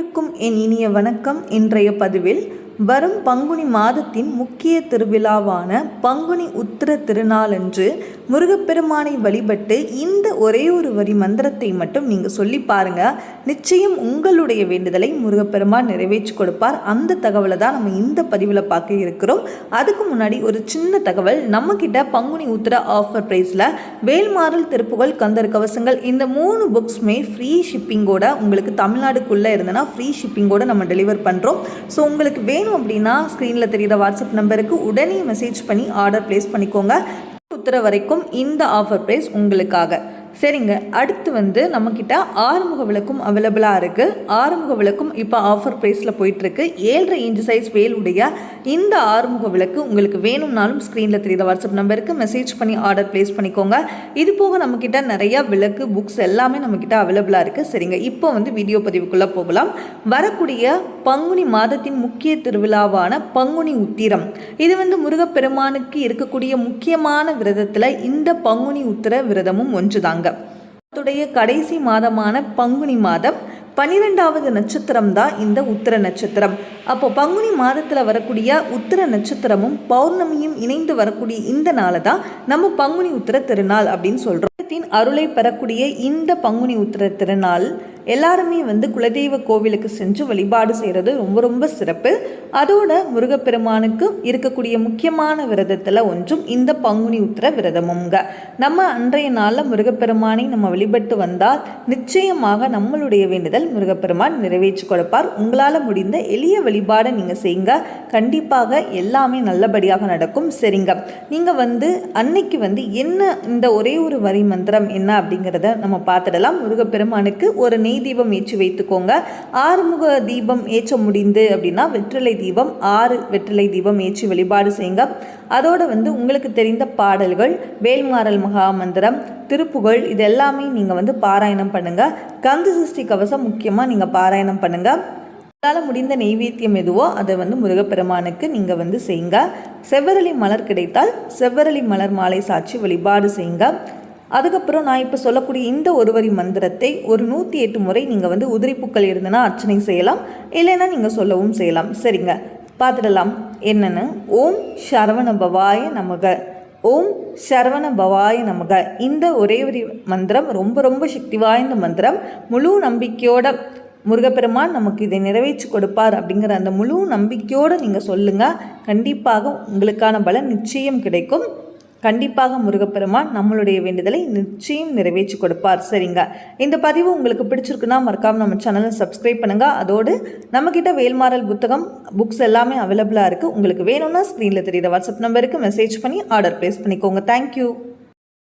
அனைவருக்கும் என் இனிய வணக்கம். இன்றைய பதிவில் வரும் பங்குனி மாதத்தின் முக்கிய திருவிழாவான பங்குனி உத்திர திருநாளன்று முருகப்பெருமானை வழிபட்டு இந்த ஒரே ஒரு வரி மந்திரத்தை மட்டும் நீங்கள் சொல்லி பாருங்க. நிச்சயம் உங்களுடைய வேண்டுதலை முருகப்பெருமான் நிறைவேற்றி கொடுப்பார். அந்த தகவலை தான் நம்ம இந்த பதிவில் பார்க்க இருக்கிறோம். அதுக்கு முன்னாடி ஒரு சின்ன தகவல். நம்மக்கிட்ட பங்குனி உத்திர ஆஃபர் ப்ரைஸில் வேல்மாறல் திருப்புகழ் கந்தர் கவசங்கள் இந்த மூணு புக்ஸுமே ஃப்ரீ ஷிப்பிங்கோட உங்களுக்கு தமிழ்நாடுக்குள்ளே இருந்தனா ஃப்ரீ ஷிப்பிங்கோட நம்ம டெலிவர் பண்ணுறோம் ஸோ உங்களுக்கு வேணும் அப்படின்னா ஸ்க்ரீனில் தெரியுற வாட்ஸ்அப் நம்பருக்கு உடனே மெசேஜ் பண்ணி ஆர்டர் ப்ளேஸ் பண்ணிக்கோங்க. உத்தர வரைக்கும் இந்த ஆஃபர் ப்ரைஸ் உங்களுக்காக. சரிங்க. அடுத்து வந்து நம்மக்கிட்ட ஆறுமுக விளக்கும் அவைலபிளாக இருக்குது ஆறுமுக விளக்கும் இப்போ ஆஃபர் ப்ரைஸில் போயிட்டுருக்கு. ஏழரை இன்ச் சைஸ் வேலுடைய இந்த ஆறுமுக விளக்கு உங்களுக்கு வேணும்னாலும் ஸ்க்ரீனில் தெரியுற வாட்ஸ்அப் நம்பருக்கு மெசேஜ் பண்ணி ஆர்டர் ப்ளேஸ் பண்ணிக்கோங்க. இது போக நம்மக்கிட்ட நிறையா விளக்கு புக்ஸ் எல்லாமே நம்மக்கிட்ட அவைலபிளாக இருக்குது சரிங்க. இப்போ வந்து வீடியோ பதிவுக்குள்ளே போகலாம். வரக்கூடிய பங்குனி மாதத்தின் முக்கிய திருவிழாவான பங்குனி உத்திரம். இது வந்து முருகப்பெருமானுக்கு இருக்கக்கூடிய முக்கியமான விரதத்தில் இந்த பங்குனி உத்திர விரதமும் ஒன்றுதாங்க. மாதத்துடைய கடைசி மாதமான பங்குனி மாதம் பன்னிரெண்டாவது நட்சத்திரம் தான் இந்த உத்திர நட்சத்திரம். அப்போ பங்குனி மாதத்தில் வரக்கூடிய உத்திர நட்சத்திரமும் பௌர்ணமியும் இணைந்து வரக்கூடிய இந்த நாளை தான் நம்ம பங்குனி உத்திர திருநாள் அப்படின்னு சொல்கிறோம் அருளை பெறக்கூடிய இந்த பங்குனி உத்திர திருநாள் எல்லாருமே வந்து குலதெய்வ கோவிலுக்கு சென்று வழிபாடு செய்கிறது ரொம்ப ரொம்ப சிறப்பு. அதோட முருகப்பெருமானுக்கு இருக்கக்கூடிய முக்கியமான விரதத்தில் ஒன்றும் இந்த பங்குனி உத்திர விரதமுங்க. நம்ம அன்றைய நாளில் முருகப்பெருமானை நம்ம வழிபட்டு வந்தால் நிச்சயமாக நம்மளுடைய வேண்டுதல் முருகப்பெருமான் நிறைவேற்றி கொடுப்பார். உங்களால் முடிந்த எளிய வழிபாடை நீங்கள் செய்யுங்க. கண்டிப்பாக எல்லாமே நல்லபடியாக நடக்கும். சரிங்க. நீங்கள் வந்து அன்னைக்கு வந்து என்ன இந்த ஒரே ஒரு வரி மந்திரம் என்ன அப்படிங்கிறத நம்ம பார்த்துடலாம். முருகப்பெருமானுக்கு ஒரு நெய் தீபம் ஏற்றி வைத்துக்கோங்க. ஆறுமுக தீபம் ஏற்ற முடிந்து அப்படின்னா வெற்றிலை தீபம் ஆறு வெற்றிலை தீபம் ஏற்றி வழிபாடு செய்யுங்க. அதோடு வந்து உங்களுக்கு தெரிந்த பாடல்கள் வேல்மாறல் மகா மந்திரம் திருப்புகழ் இது எல்லாமே நீங்கள் வந்து பாராயணம் பண்ணுங்கள் கந்து சஷ்டி கவசம் முக்கியமாக நீங்கள் பாராயணம் பண்ணுங்கள் உங்களால் முடிந்த நெய்வேத்தியம் எதுவோ அதை வந்து முருகப்பெருமானுக்கு நீங்கள் வந்து செய்யுங்க. செவ்வரளி மலர் கிடைத்தால் செவ்வரளி மலர் மாலை சாட்சி வழிபாடு செய்யுங்க. அதுக்கப்புறம் நான் இப்போ சொல்லக்கூடிய இந்த ஒரு வரி மந்திரத்தை ஒரு நூற்றி எட்டு முறை நீங்கள் வந்து உதிரிப்புக்கள் இருந்தனா அர்ச்சனை செய்யலாம். இல்லைன்னா நீங்கள் சொல்லவும் செய்யலாம். சரிங்க. பார்த்துடலாம். என்னென்னு? ஓம் சரவண பவாய நமக. ஓம் சரவண பவாய நமக. இந்த ஒரே ஒரு மந்திரம் ரொம்ப ரொம்ப சக்தி வாய்ந்த மந்திரம். முழு நம்பிக்கையோட முருகப்பெருமான் நமக்கு இதை நிறைவேற்றி கொடுப்பார் அப்படிங்கிற அந்த முழு நம்பிக்கையோடு நீங்கள் சொல்லுங்கள் கண்டிப்பாக உங்களுக்கான பலன் நிச்சயம் கிடைக்கும். கண்டிப்பாக முருகப்பெருமான் நம்மளுடைய வேண்டுதலை நிச்சயம் நிறைவேற்றி கொடுப்பார். சரிங்க? இந்த பதிவு உங்களுக்கு பிடிச்சிருக்குன்னா மறக்காம நம்ம சேனலை சப்ஸ்கிரைப் பண்ணுங்கள் அதோடு நம்மக்கிட்ட வேல்மாறல் புத்தகம் புக்ஸ் எல்லாமே அவைலபிளாக இருக்குது உங்களுக்கு வேணும்னா ஸ்க்ரீனில் தெரியுற வாட்ஸ்அப் நம்பருக்கு மெசேஜ் பண்ணி ஆர்டர் ப்ளேஸ் பண்ணிக்கோங்க. தேங்க்யூ